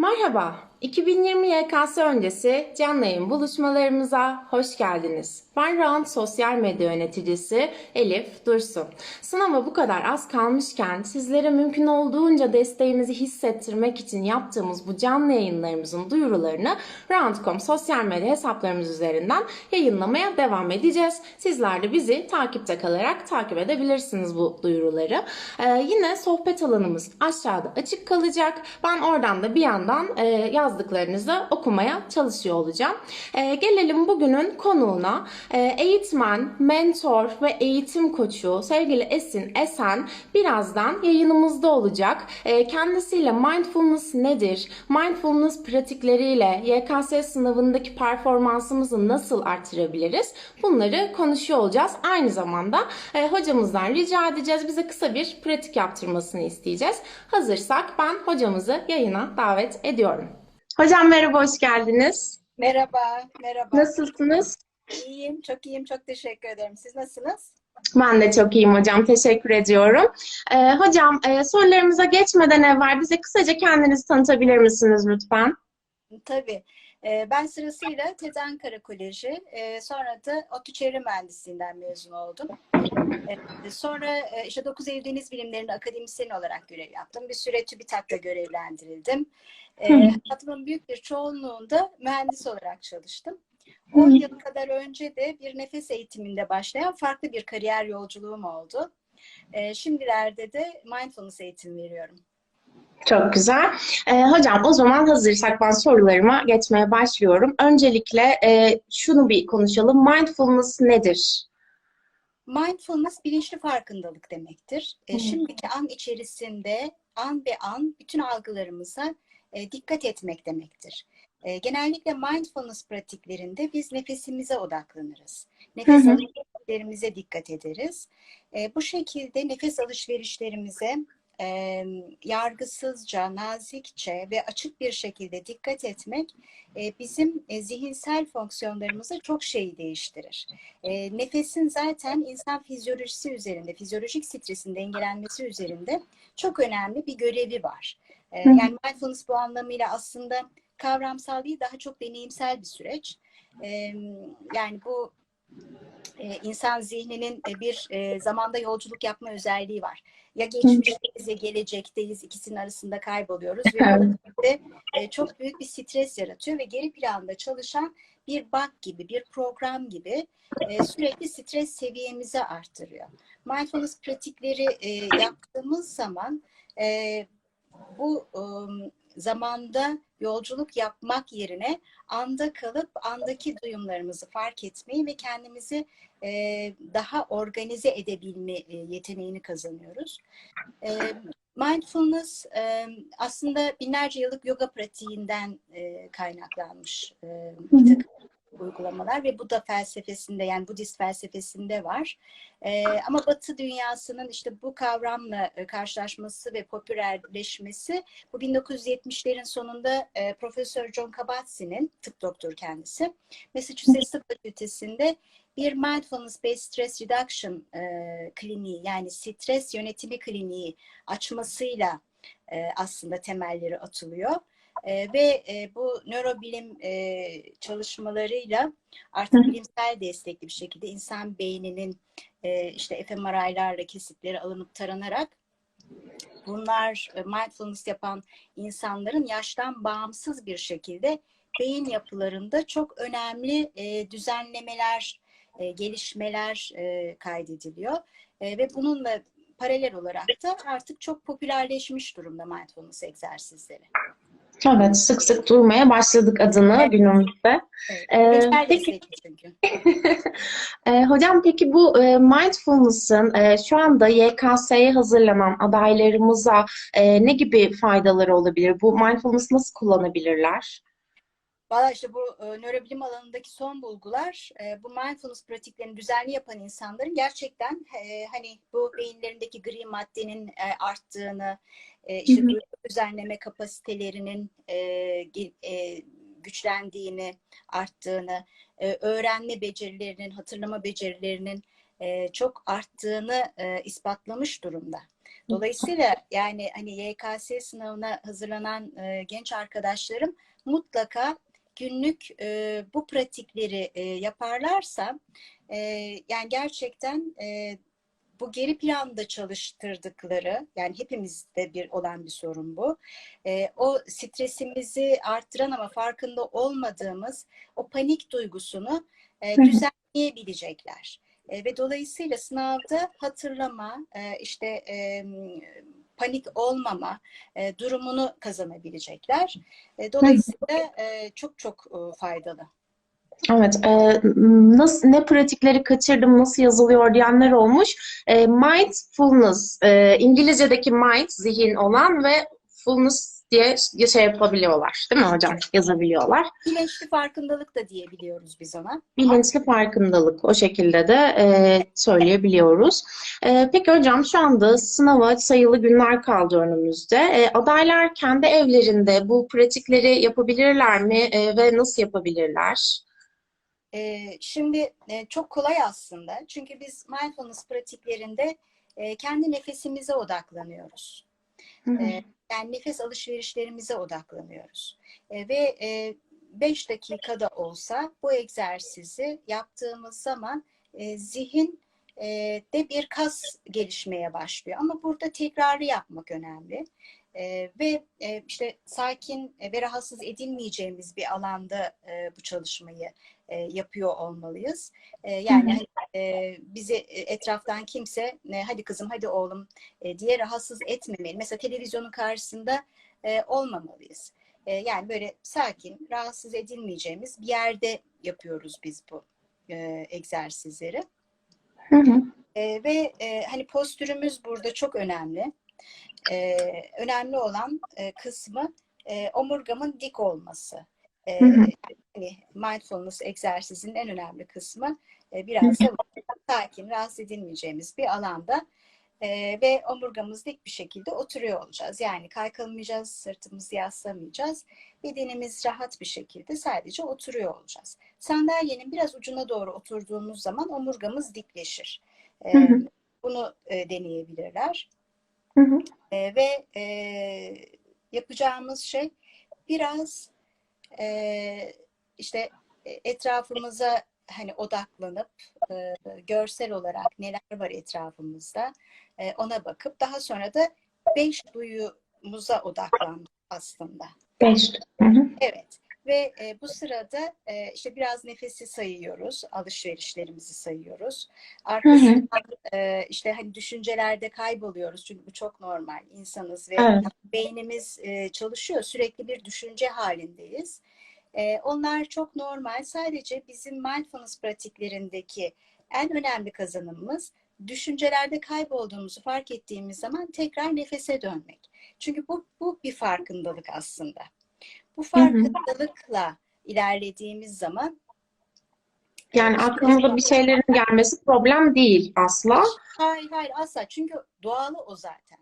Merhaba, 2020 YKS öncesi canlı yayın buluşmalarımıza hoş geldiniz. Ben Round Sosyal Medya Yöneticisi Elif Dursun. Sınava bu kadar az kalmışken sizlere mümkün olduğunca desteğimizi hissettirmek için yaptığımız bu canlı yayınlarımızın duyurularını Round.com sosyal medya hesaplarımız üzerinden yayınlamaya devam edeceğiz. Sizler de bizi takipte kalarak takip edebilirsiniz bu duyuruları. Ee, yine sohbet alanımız aşağıda açık kalacak. Ben oradan da bir yandan e, yazdıklarınızı okumaya çalışıyor olacağım. E, gelelim bugünün konuğuna. E, eğitmen, mentor ve eğitim koçu sevgili Esin Esen birazdan yayınımızda olacak. E, kendisiyle mindfulness nedir? Mindfulness pratikleriyle YKS sınavındaki performansımızı nasıl artırabiliriz? Bunları konuşuyor olacağız. Aynı zamanda e, hocamızdan rica edeceğiz. Bize kısa bir pratik yaptırmasını isteyeceğiz. Hazırsak ben hocamızı yayına davet ediyorum. Hocam merhaba, hoş geldiniz. Merhaba, merhaba. Nasılsınız? İyiyim, çok iyiyim. Çok teşekkür ederim. Siz nasılsınız? Ben de çok iyiyim hocam. Teşekkür ediyorum. Ee, hocam e, sorularımıza geçmeden evvel bize kısaca kendinizi tanıtabilir misiniz lütfen? Tabii. Ee, Ben sırasıyla TED Ankara Koleji, e, sonra da ODTÜ Çevre Mühendisliğinden mezun oldum. E, Sonra e, işte 9 Eylül Deniz Bilimleri'nde akademisyen olarak görev yaptım. Bir süre TÜBİTAK'ta görevlendirildim. E. Hayatımın büyük bir çoğunluğunda mühendis olarak çalıştım. 10 yıl kadar önce de bir nefes eğitiminde başlayan farklı bir kariyer yolculuğum oldu. E, Şimdilerde de mindfulness eğitim veriyorum. Çok güzel. Ee, hocam o zaman hazırsak ben sorularıma geçmeye başlıyorum. Öncelikle e, şunu bir konuşalım. Mindfulness nedir? Mindfulness bilinçli farkındalık demektir. E, şimdiki an içerisinde an be an bütün algılarımıza e, dikkat etmek demektir. E, genellikle mindfulness pratiklerinde biz nefesimize odaklanırız. Nefes alışverişlerimize dikkat ederiz. E, bu şekilde nefes alışverişlerimize e, yargısızca, nazikçe ve açık bir şekilde dikkat etmek e, bizim e, zihinsel fonksiyonlarımızı çok şey değiştirir. E, nefesin zaten insan fizyolojisi üzerinde, fizyolojik stresin dengelenmesi üzerinde çok önemli bir görevi var. E, yani mindfulness bu anlamıyla aslında kavramsal değil, daha çok deneyimsel bir süreç. E, yani bu insan zihninin e, bir e, zamanda yolculuk yapma özelliği var. Ya geçmişteyiz ya gelecekteyiz, ikisinin arasında kayboluyoruz ve e, çok büyük bir stres yaratıyor ve geri planda çalışan bir bug gibi, bir program gibi sürekli stres seviyemizi arttırıyor. Mindfulness pratikleri yaptığımız zaman bu zamanda yolculuk yapmak yerine anda kalıp andaki duyumlarımızı fark etmeyi ve kendimizi e, daha organize edebilme e, yeteneğini kazanıyoruz. E, mindfulness e, aslında binlerce yıllık yoga pratiğinden e, kaynaklanmış e, bir takım uygulamalar ve Buda felsefesinde yani Budist felsefesinde var. E, ama Batı dünyasının işte bu kavramla e, karşılaşması ve popülerleşmesi bu 1970'lerin sonunda e, Profesör John Kabat-Zinn'in tıp doktoru kendisi Massachusetts Tıp Fakültesi'nde bir Mindfulness Based Stress Reduction e, kliniği yani stres yönetimi kliniği açmasıyla e, aslında temelleri atılıyor. E, ve e, bu nörobilim e, çalışmalarıyla artık bilimsel destekli bir şekilde insan beyninin e, işte fMRI'larla kesitleri alınıp taranarak bunlar e, mindfulness yapan insanların yaştan bağımsız bir şekilde beyin yapılarında çok önemli e, düzenlemeler, e, gelişmeler e, kaydediliyor. E, ve bununla paralel olarak da artık çok popülerleşmiş durumda mindfulness egzersizleri. Evet, sık sık duymaya başladık adını günümüzde. Evet. Ee, peki- çünkü. Ee, hocam peki bu e, mindfulness'ın e, şu anda YKS'ye hazırlanan adaylarımıza e, ne gibi faydaları olabilir? Bu mindfulness nasıl kullanabilirler? Valla işte bu e, nörobilim alanındaki son bulgular e, bu mindfulness pratiklerini düzenli yapan insanların gerçekten e, hani bu beyinlerindeki gri maddenin e, arttığını, e, işte duygu düzenleme kapasitelerinin e, e, güçlendiğini, arttığını, e, öğrenme becerilerinin, hatırlama becerilerinin e, çok arttığını e, ispatlamış durumda. Dolayısıyla yani hani YKS sınavına hazırlanan e, genç arkadaşlarım mutlaka günlük e, bu pratikleri e, yaparlarsa e, yani gerçekten e, bu geri planda çalıştırdıkları yani hepimizde bir olan bir sorun bu. E, o stresimizi arttıran ama farkında olmadığımız o panik duygusunu e, düzenleyebilecekler. E, ve dolayısıyla sınavda hatırlama, e, işte e, panik olmama e, durumunu kazanabilecekler. E, dolayısıyla e, çok çok e, faydalı. Evet, e, nasıl ne pratikleri kaçırdım, nasıl yazılıyor diyenler olmuş. E, mindfulness, e, İngilizce'deki mind zihin olan ve fullness diye şey yapabiliyorlar, değil mi hocam? Yazabiliyorlar. Bilinçli farkındalık da diyebiliyoruz biz ona. Bilinçli farkındalık o şekilde de e, söyleyebiliyoruz. E, peki hocam şu anda sınava sayılı günler kaldı önümüzde. E, adaylar kendi evlerinde bu pratikleri yapabilirler mi E, ve nasıl yapabilirler? E, şimdi e, çok kolay aslında. Çünkü biz mindfulness pratiklerinde e, kendi nefesimize odaklanıyoruz. Hı hı. E, yani nefes alışverişlerimize odaklanıyoruz. E, ve 5 dakikada olsa bu egzersizi yaptığımız zaman e, zihin e, de bir kas gelişmeye başlıyor. Ama burada tekrarı yapmak önemli. E, ve e, işte sakin ve rahatsız edilmeyeceğimiz bir alanda e, bu çalışmayı e, yapıyor olmalıyız. E, yani hani, e, bizi etraftan kimse e, hadi kızım hadi oğlum e, diye rahatsız etmemeli. Mesela televizyonun karşısında e, olmamalıyız. E, yani böyle sakin, rahatsız edilmeyeceğimiz bir yerde yapıyoruz biz bu e, egzersizleri. Hı hı. E, ve e, hani postürümüz burada çok önemli. E, önemli olan e, kısmı e, omurgamın dik olması. E, Hı hı. hani mindfulness egzersizinin en önemli kısmı e, biraz da sakin, rahatsız edilmeyeceğimiz bir alanda e, ve omurgamız dik bir şekilde oturuyor olacağız. Yani kaykılmayacağız, sırtımızı yaslamayacağız. Bedenimiz rahat bir şekilde sadece oturuyor olacağız. Sandalyenin biraz ucuna doğru oturduğumuz zaman omurgamız dikleşir. E, Hı hı. bunu e, deneyebilirler. Hı hı. E, ve e, yapacağımız şey biraz e, işte e, etrafımıza hani odaklanıp e, görsel olarak neler var etrafımızda e, ona bakıp daha sonra da beş duyumuza odaklanmak aslında. Beş. Hı hı. Evet. Ve e, bu sırada e, işte biraz nefesi sayıyoruz, alışverişlerimizi sayıyoruz. Arkasından e, işte hani düşüncelerde kayboluyoruz çünkü bu çok normal. İnsanız ve Evet. beynimiz e, çalışıyor. Sürekli bir düşünce halindeyiz. E, onlar çok normal. Sadece bizim mindfulness pratiklerindeki en önemli kazanımımız düşüncelerde kaybolduğumuzu fark ettiğimiz zaman tekrar nefese dönmek. Çünkü bu, bu bir farkındalık aslında. Bu farkındalıkla ilerlediğimiz zaman Yani aklımıza bir şeylerin gelmesi problem değil asla. Hayır hayır asla. Çünkü doğalı o zaten.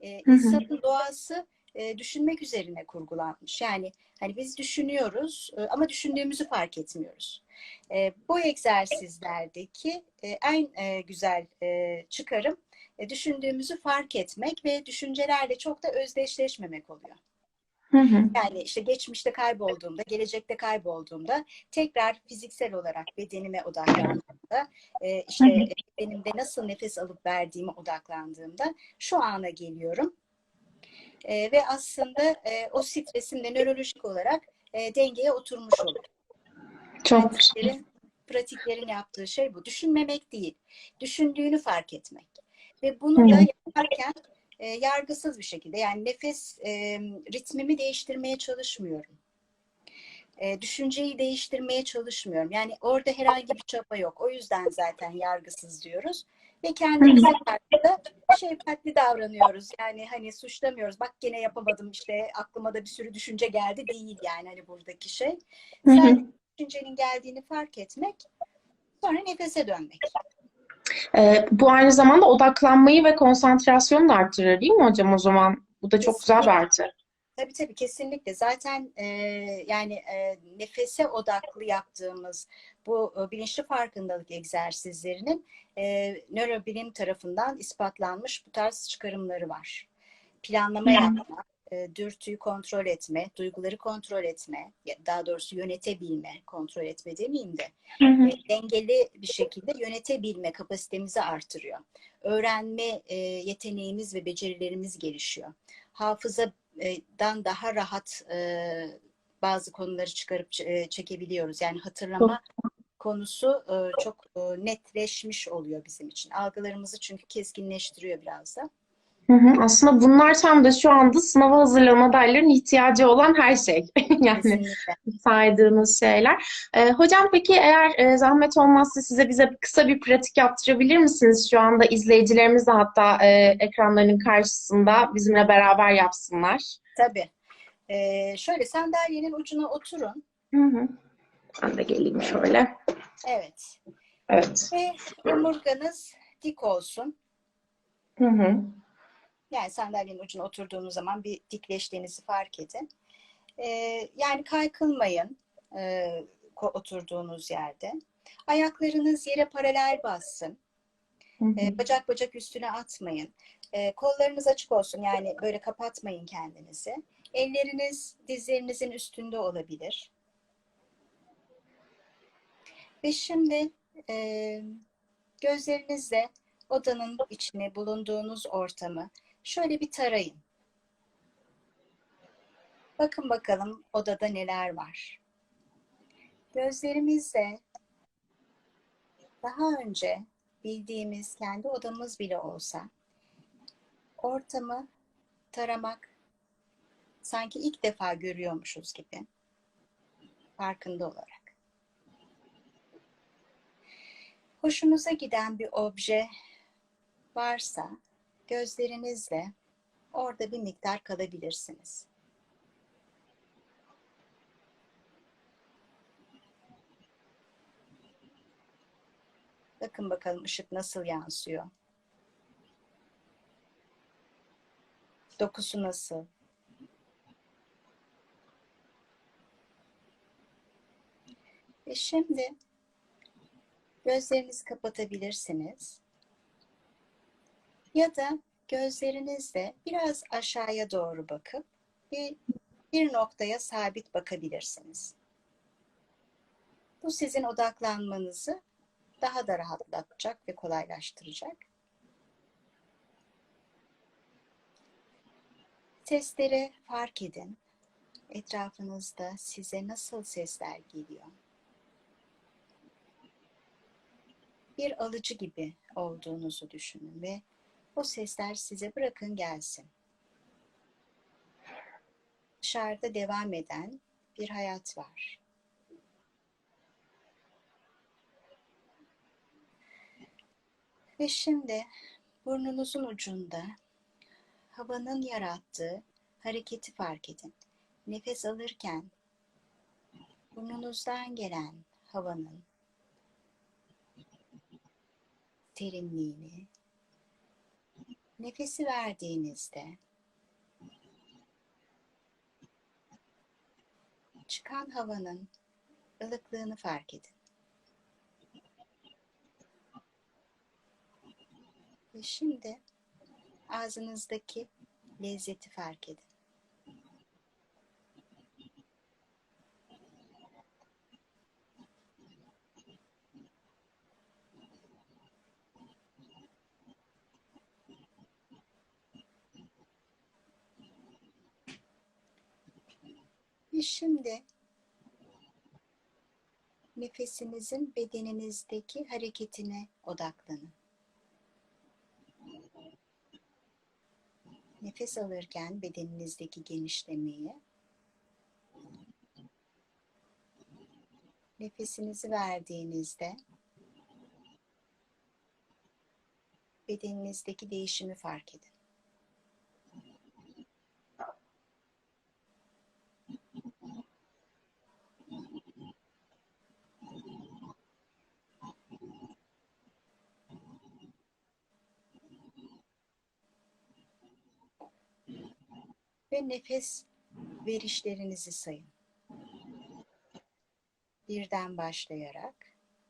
Ee, Hı hı. insanın doğası e, düşünmek üzerine kurgulanmış. Yani hani biz düşünüyoruz e, ama düşündüğümüzü fark etmiyoruz. E, bu egzersizlerdeki e, en e, güzel e, çıkarım e, düşündüğümüzü fark etmek ve düşüncelerle çok da özdeşleşmemek oluyor. Hı hı. Yani işte geçmişte kaybolduğumda, gelecekte kaybolduğumda tekrar fiziksel olarak bedenime odaklandığımda, e, işte Hı hı. bedenimde nasıl nefes alıp verdiğime odaklandığımda şu ana geliyorum. E, ve aslında e, o stresim de nörolojik olarak e, dengeye oturmuş oluyor. Çok. Pratiklerin, pratiklerin yaptığı şey bu. Düşünmemek değil, düşündüğünü fark etmek. Ve bunu da yaparken e, yargısız bir şekilde yani nefes e, ritmimi değiştirmeye çalışmıyorum. E, düşünceyi değiştirmeye çalışmıyorum. Yani orada herhangi bir çaba yok. O yüzden zaten yargısız diyoruz. Ve kendimize karşı da şefkatli davranıyoruz. Yani hani suçlamıyoruz. Bak gene yapamadım işte aklıma da bir sürü düşünce geldi değil yani hani buradaki şey. Sadece düşüncenin geldiğini fark etmek sonra nefese dönmek. Ee, bu aynı zamanda odaklanmayı ve konsantrasyonu da arttırır değil mi hocam o zaman? Bu da çok güzel bir artı. Tabii tabii kesinlikle. Zaten e, yani e, nefese odaklı yaptığımız bu e, bilinçli farkındalık egzersizlerinin e, nörobilim tarafından ispatlanmış bu tarz çıkarımları var. Planlama Hı. E, dürtüyü kontrol etme, duyguları kontrol etme, daha doğrusu yönetebilme, kontrol etme demeyeyim de Hı hı. e, dengeli bir şekilde yönetebilme kapasitemizi artırıyor. Öğrenme e, yeteneğimiz ve becerilerimiz gelişiyor. Hafızadan daha rahat e, bazı konuları çıkarıp e, çekebiliyoruz. Yani hatırlama konusu e, çok e, netleşmiş oluyor bizim için. Algılarımızı çünkü keskinleştiriyor biraz da. Hı hı. Aslında bunlar tam da şu anda sınava hazırlanan adayların ihtiyacı olan her şey. Yani Kesinlikle. saydığınız şeyler. Ee, hocam peki eğer e, zahmet olmazsa size bize kısa bir pratik yaptırabilir misiniz? Şu anda izleyicilerimiz de hatta e, ekranlarının karşısında bizimle beraber yapsınlar. Tabii. E, şöyle sandalyenin ucuna oturun. Hı hı. Ben de geleyim şöyle. Evet. Evet. Ve omurganız dik olsun. Hı hı. Yani sandalyenin ucuna oturduğunuz zaman bir dikleştiğinizi fark edin. Ee, yani kaykılmayın e, oturduğunuz yerde. Ayaklarınız yere paralel bassın. Hı hı. Ee, bacak bacak üstüne atmayın. Ee, kollarınız açık olsun yani böyle kapatmayın kendinizi. Elleriniz dizlerinizin üstünde olabilir. Ve şimdi e, gözlerinizle odanın içini, bulunduğunuz ortamı şöyle bir tarayın. Bakın bakalım odada neler var. Gözlerimizle daha önce bildiğimiz kendi odamız bile olsa ortamı taramak sanki ilk defa görüyormuşuz gibi farkında olarak. Hoşunuza giden bir obje varsa gözlerinizle orada bir miktar kalabilirsiniz. Bakın bakalım ışık nasıl yansıyor. Dokusu nasıl? Ve şimdi gözlerinizi kapatabilirsiniz. Ya da gözlerinizle biraz aşağıya doğru bakıp bir, bir noktaya sabit bakabilirsiniz. Bu sizin odaklanmanızı daha da rahatlatacak ve kolaylaştıracak. Sesleri fark edin. Etrafınızda size nasıl sesler geliyor? Bir alıcı gibi olduğunuzu düşünün ve o sesler size bırakın gelsin. Dışarıda devam eden bir hayat var. Ve şimdi burnunuzun ucunda havanın yarattığı hareketi fark edin. Nefes alırken burnunuzdan gelen havanın derinliğini, nefesi verdiğinizde çıkan havanın ılıklığını fark edin. Ve şimdi ağzınızdaki lezzeti fark edin. Ve şimdi nefesinizin bedeninizdeki hareketine odaklanın. Nefes alırken bedeninizdeki genişlemeyi, nefesinizi verdiğinizde bedeninizdeki değişimi fark edin. Ve nefes verişlerinizi sayın. Birden başlayarak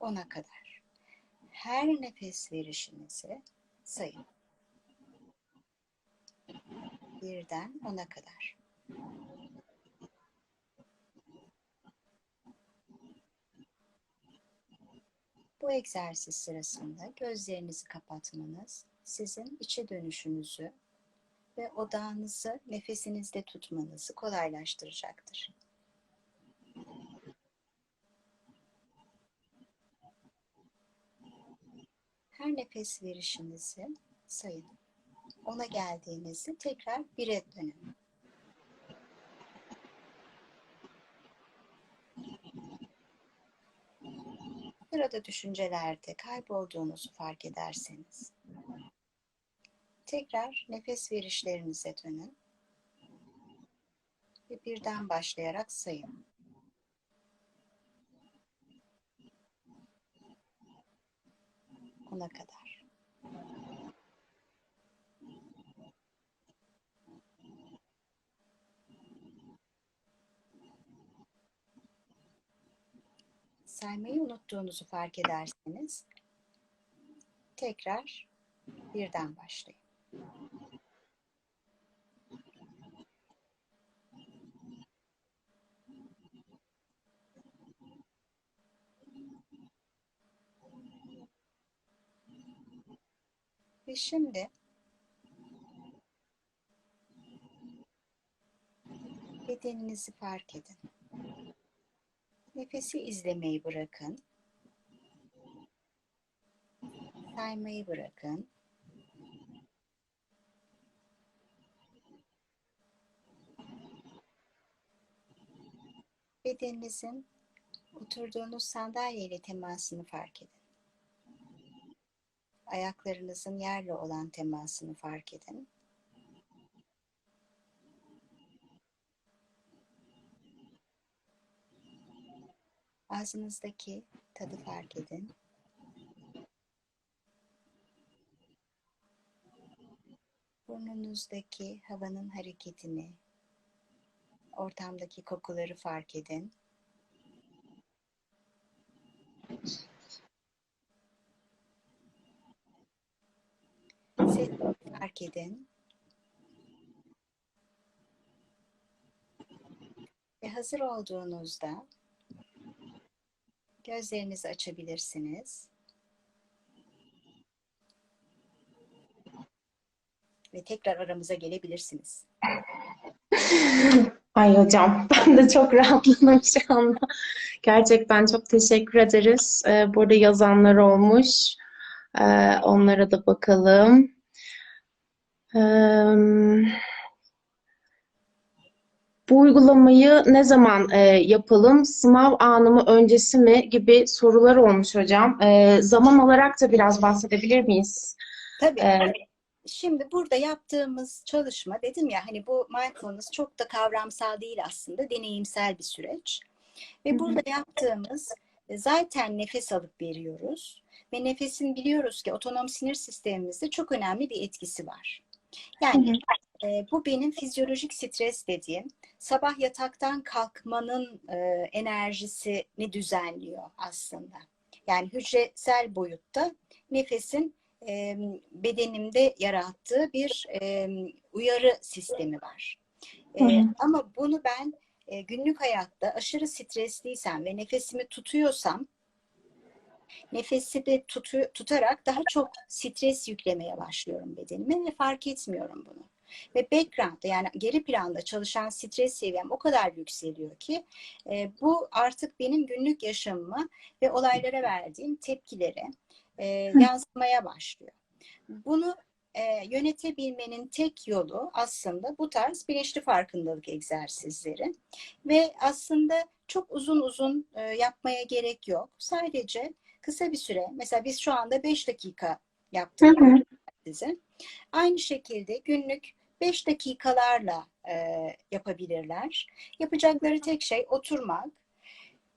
ona kadar. Her nefes verişinizi sayın. Birden ona kadar. Bu egzersiz sırasında gözlerinizi kapatmanız sizin içe dönüşünüzü ve odağınızı nefesinizde tutmanızı kolaylaştıracaktır. Her nefes verişinizi sayın. Ona geldiğinizde tekrar bire dönün. Sırada düşüncelerde kaybolduğunuzu fark ederseniz tekrar nefes verişlerinize dönün ve birden başlayarak sayın. Ona kadar. saymayı unuttuğunuzu fark ederseniz tekrar birden başlayın. Ve şimdi bedeninizi fark edin. Nefesi izlemeyi bırakın. Saymayı bırakın. Bedeninizin oturduğunuz sandalyeyle temasını fark edin. Ayaklarınızın yerle olan temasını fark edin. Ağzınızdaki tadı fark edin. Burnunuzdaki havanın hareketini, ortamdaki kokuları fark edin. Ses fark edin. Ve hazır olduğunuzda Gözlerinizi açabilirsiniz. Ve tekrar aramıza gelebilirsiniz. Ay hocam ben de çok rahatladım şu anda. Gerçekten çok teşekkür ederiz. Ee, burada yazanlar olmuş. Ee, onlara da bakalım. Ee, bu uygulamayı ne zaman e, yapalım? Sınav anı mı öncesi mi gibi sorular olmuş hocam. Ee, zaman olarak da biraz bahsedebilir miyiz? Tabii. Ee, Şimdi burada yaptığımız çalışma dedim ya hani bu mindfulness çok da kavramsal değil aslında deneyimsel bir süreç. Ve burada yaptığımız e, zaten nefes alıp veriyoruz ve nefesin biliyoruz ki otonom sinir sistemimizde çok önemli bir etkisi var. Yani e, bu benim fizyolojik stres dediğim sabah yataktan kalkmanın e, enerjisini düzenliyor aslında. Yani hücresel boyutta nefesin e, bedenimde yarattığı bir e, uyarı sistemi var. E, Hı ama bunu ben e, günlük hayatta aşırı stresliysem ve nefesimi tutuyorsam nefesi de tutu, tutarak daha çok stres yüklemeye başlıyorum bedenime ve fark etmiyorum bunu. Ve background'da yani geri planda çalışan stres seviyem o kadar yükseliyor ki e, bu artık benim günlük yaşamıma ve olaylara verdiğim tepkilere e, yansımaya başlıyor. Bunu e, yönetebilmenin tek yolu aslında bu tarz bilinçli farkındalık egzersizleri ve aslında çok uzun uzun e, yapmaya gerek yok. Sadece kısa bir süre mesela biz şu anda 5 dakika yaptık size. Aynı şekilde günlük 5 dakikalarla e, yapabilirler. Yapacakları tek şey oturmak.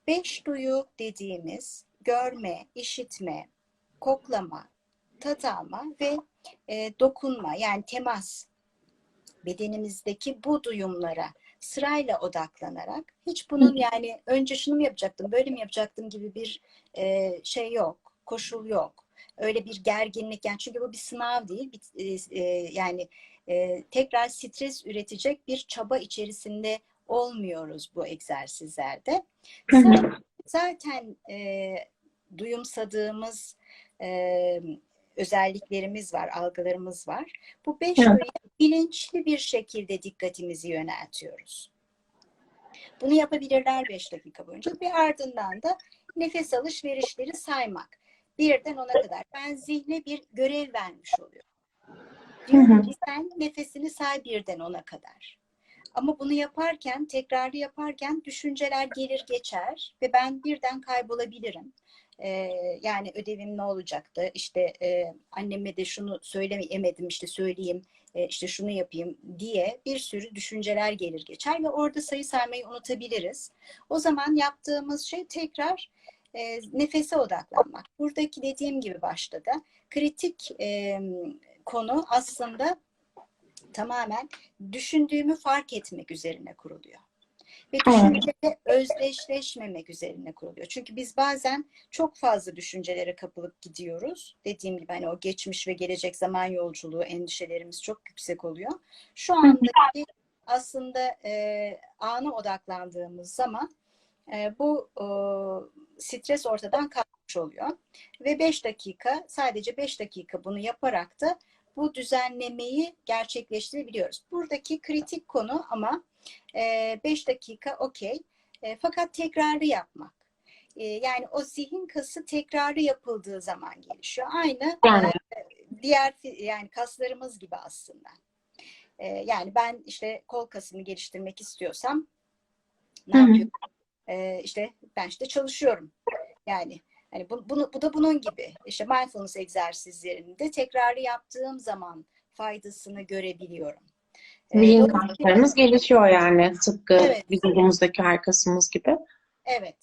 Beş duyu dediğimiz görme, işitme, koklama, tat alma ve e, dokunma yani temas bedenimizdeki bu duyumlara sırayla odaklanarak hiç bunun yani önce şunu mu yapacaktım, böyle mi yapacaktım gibi bir e, şey yok, koşul yok. Öyle bir gerginlik yani çünkü bu bir sınav değil. Bir, e, e, yani e, tekrar stres üretecek bir çaba içerisinde olmuyoruz bu egzersizlerde. Zaten, zaten e, duyumsadığımız e, özelliklerimiz var, algılarımız var. Bu beş Evet. duyuya bilinçli bir şekilde dikkatimizi yöneltiyoruz. Bunu yapabilirler 5 dakika boyunca ve ardından da nefes alışverişleri saymak. Birden ona kadar. Ben zihne bir görev vermiş oluyorum. Diyorum ki sen nefesini say birden ona kadar. Ama bunu yaparken, tekrarlı yaparken düşünceler gelir geçer ve ben birden kaybolabilirim. Ee, yani ödevim ne olacaktı? İşte e, anneme de şunu söyleyemedim, işte söyleyeyim, e, işte şunu yapayım diye bir sürü düşünceler gelir geçer ve orada sayı saymayı unutabiliriz. O zaman yaptığımız şey tekrar e, nefese odaklanmak. Buradaki dediğim gibi başta da kritik e, konu aslında tamamen düşündüğümü fark etmek üzerine kuruluyor. Ve Evet. düşünceyle özdeşleşmemek üzerine kuruluyor. Çünkü biz bazen çok fazla düşüncelere kapılıp gidiyoruz. Dediğim gibi hani o geçmiş ve gelecek zaman yolculuğu endişelerimiz çok yüksek oluyor. Şu andaki aslında e, ana odaklandığımız zaman e, bu e, stres ortadan kalkmış oluyor. Ve 5 dakika sadece 5 dakika bunu yaparak da bu düzenlemeyi gerçekleştirebiliyoruz. Buradaki kritik konu ama 5 dakika okey. E, fakat tekrarı yapmak. E, yani o zihin kası tekrarı yapıldığı zaman gelişiyor. Aynı Yani. e, diğer yani kaslarımız gibi aslında. E, yani ben işte kol kasını geliştirmek istiyorsam ne Hı hı. yapıyorum? E, işte ben işte çalışıyorum. Yani hani bu, bunu, bu da bunun gibi. İşte mindfulness egzersizlerinde tekrarı yaptığım zaman faydasını görebiliyorum. Zihin dolayısıyla- kaslarımız gelişiyor yani tıpkı Evet. vücudumuzdaki her kasımız gibi. Evet.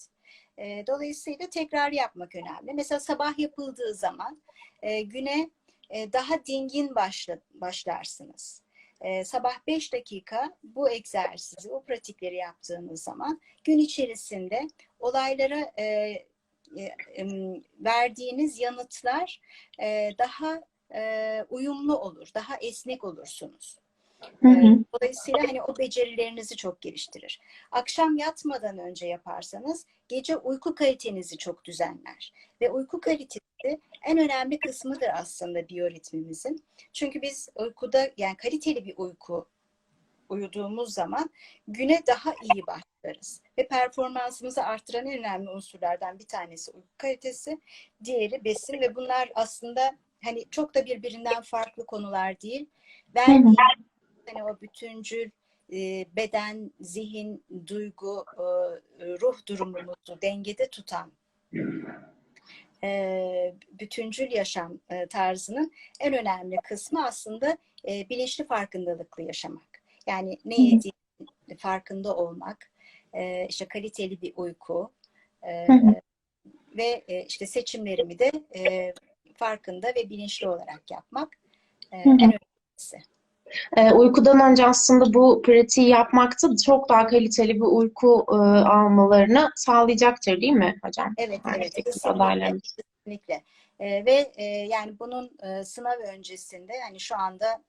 E, dolayısıyla tekrar yapmak önemli. Mesela sabah yapıldığı zaman e, güne e, daha dingin başla, başlarsınız. E, sabah 5 dakika bu egzersizi, bu pratikleri yaptığınız zaman gün içerisinde olaylara verdiğiniz yanıtlar e, daha e, uyumlu olur, daha esnek olursunuz. Hı hı. Dolayısıyla hani o becerilerinizi çok geliştirir. Akşam yatmadan önce yaparsanız gece uyku kalitenizi çok düzenler. Ve uyku kalitesi en önemli kısmıdır aslında biyoritmimizin. Çünkü biz uykuda yani kaliteli bir uyku uyuduğumuz zaman güne daha iyi başlarız. Ve performansımızı arttıran en önemli unsurlardan bir tanesi uyku kalitesi, diğeri besin ve bunlar aslında hani çok da birbirinden farklı konular değil. Verdiğimiz hani o bütüncül e, beden, zihin, duygu, e, ruh durumumuzu dengede tutan e, bütüncül yaşam tarzının en önemli kısmı aslında bilinçli farkındalıklı yaşamak. Yani ne yediğinin farkında olmak, e, işte kaliteli bir uyku e, ve e, işte seçimlerimi de e, farkında ve bilinçli olarak yapmak e, en önemlisi. Ee, uykudan önce aslında bu pratiği yapmakta çok daha kaliteli bir uyku e, almalarını sağlayacaktır değil mi hocam? Evet, Aynı evet, kesinlikle, kesinlikle. Ee, ve e, yani bunun e, sınav öncesinde yani şu anda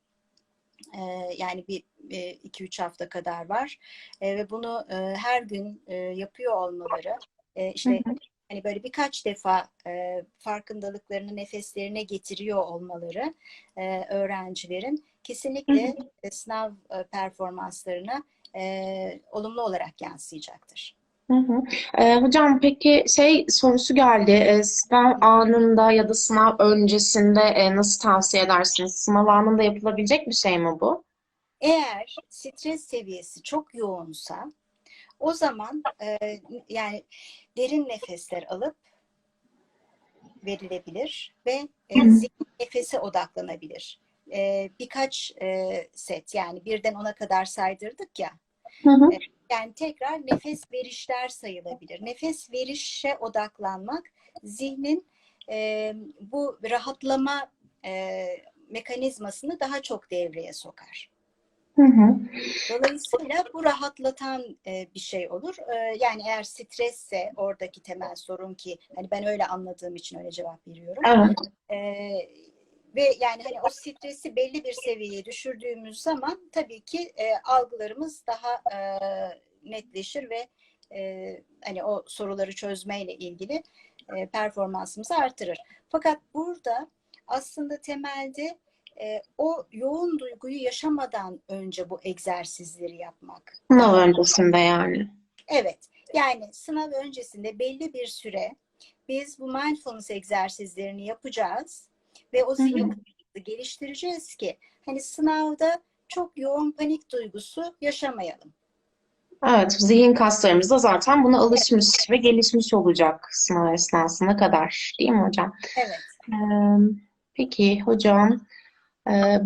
e, yani bir e, iki üç hafta kadar var E, ve bunu e, her gün e, yapıyor olmaları e, işte Hı hı. hani böyle birkaç defa e, farkındalıklarını nefeslerine getiriyor olmaları e, öğrencilerin kesinlikle sınav performanslarına e, olumlu olarak yansıyacaktır. Hı hı. Ee, hocam peki şey sorusu geldi. Ee, sınav anında ya da sınav öncesinde e, nasıl tavsiye edersiniz? Sınav anında yapılabilecek bir şey mi bu? Eğer stres seviyesi çok yoğunsa o zaman e, yani derin nefesler alıp verilebilir ve e, zihin nefese odaklanabilir. E, birkaç e, set yani birden ona kadar saydırdık ya. Hı hı. Yani tekrar nefes verişler sayılabilir. Nefes verişe odaklanmak zihnin e, bu rahatlama e, mekanizmasını daha çok devreye sokar. Hı Hı hı. Dolayısıyla bu rahatlatan e, bir şey olur. E, yani eğer stresse oradaki temel sorun ki hani ben öyle anladığım için öyle cevap veriyorum. Evet. E, ve yani hani o stresi belli bir seviyeye düşürdüğümüz zaman tabii ki e, algılarımız daha e, netleşir ve e, hani o soruları çözmeyle ilgili e, performansımızı artırır. Fakat burada aslında temelde e, o yoğun duyguyu yaşamadan önce bu egzersizleri yapmak. Sınav öncesinde yani. Evet. Yani sınav öncesinde belli bir süre biz bu mindfulness egzersizlerini yapacağız ve o zihin geliştireceğiz ki hani sınavda çok yoğun panik duygusu yaşamayalım. Evet, zihin kaslarımız da zaten buna alışmış ve gelişmiş olacak sınav esnasına kadar, değil mi hocam? Evet. Ee, peki hocam,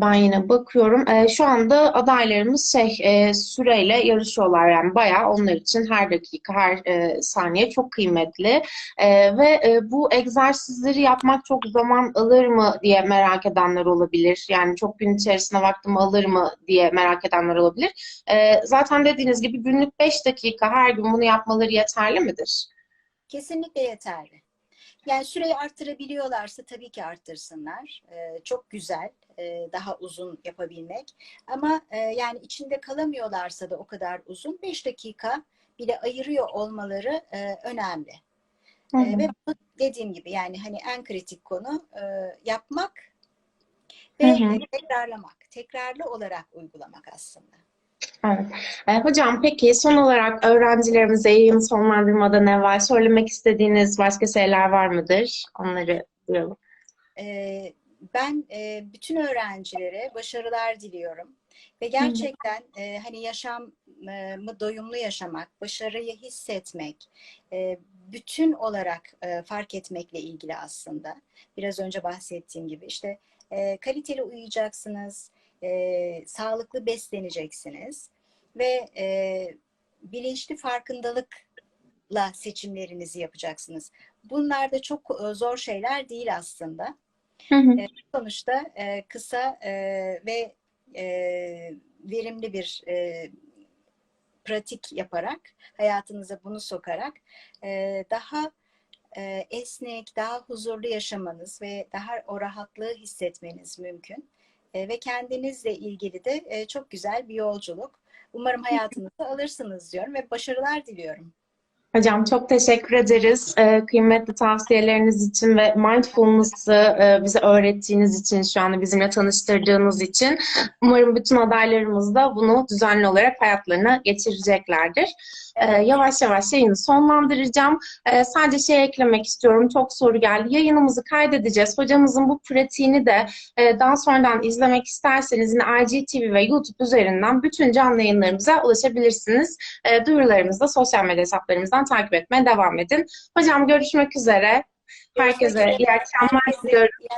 ben yine bakıyorum. E, şu anda adaylarımız şey e, süreyle yarışıyorlar yani bayağı onlar için her dakika, her e, saniye çok kıymetli. E, ve e, bu egzersizleri yapmak çok zaman alır mı diye merak edenler olabilir. Yani çok gün içerisinde vaktimi alır mı diye merak edenler olabilir. Zaten dediğiniz gibi günlük 5 dakika her gün bunu yapmaları yeterli midir? Kesinlikle yeterli. Yani süreyi arttırabiliyorlarsa tabii ki arttırsınlar. Ee, çok güzel, e, daha uzun yapabilmek. Ama e, yani içinde kalamıyorlarsa da o kadar uzun 5 dakika bile ayırıyor olmaları e, önemli. Hı E, hı. ve bunu dediğim gibi yani hani en kritik konu e, yapmak Hı ve hı. e, tekrarlamak, tekrarlı olarak uygulamak aslında. Evet. E, hocam peki son olarak öğrencilerimize yayını sonlandırmadan evvel söylemek istediğiniz başka şeyler var mıdır? Onları duyalım. Ee, ben e, bütün öğrencilere başarılar diliyorum ve gerçekten e, hani yaşamı doyumlu yaşamak, başarıyı hissetmek, e, bütün olarak e, fark etmekle ilgili aslında. Biraz önce bahsettiğim gibi işte e, kaliteli uyuyacaksınız, e, sağlıklı besleneceksiniz ve e, bilinçli farkındalıkla seçimlerinizi yapacaksınız. Bunlar da çok e, zor şeyler değil aslında Hı hı. sonuçta e, kısa e, ve e, verimli bir e, pratik yaparak hayatınıza bunu sokarak e, daha e, esnek, daha huzurlu yaşamanız ve daha o rahatlığı hissetmeniz mümkün. E, ve kendinizle ilgili de e, çok güzel bir yolculuk. Umarım hayatınıza alırsınız diyorum ve başarılar diliyorum. Hocam çok teşekkür ederiz. E, kıymetli tavsiyeleriniz için ve mindfulness'ı e, bize öğrettiğiniz için, şu anda bizimle tanıştırdığınız için. Umarım bütün adaylarımız da bunu düzenli olarak hayatlarına geçireceklerdir. E, yavaş yavaş yayını sonlandıracağım. E, sadece şey eklemek istiyorum. Çok soru geldi. Yayınımızı kaydedeceğiz. Hocamızın bu pratiğini de e, daha sonradan izlemek isterseniz yine IGTV ve YouTube üzerinden bütün canlı yayınlarımıza ulaşabilirsiniz. E, duyurularımızı da sosyal medya hesaplarımızdan takip etmeye devam edin. Hocam görüşmek üzere. Herkese iyi akşamlar diliyorum. İyi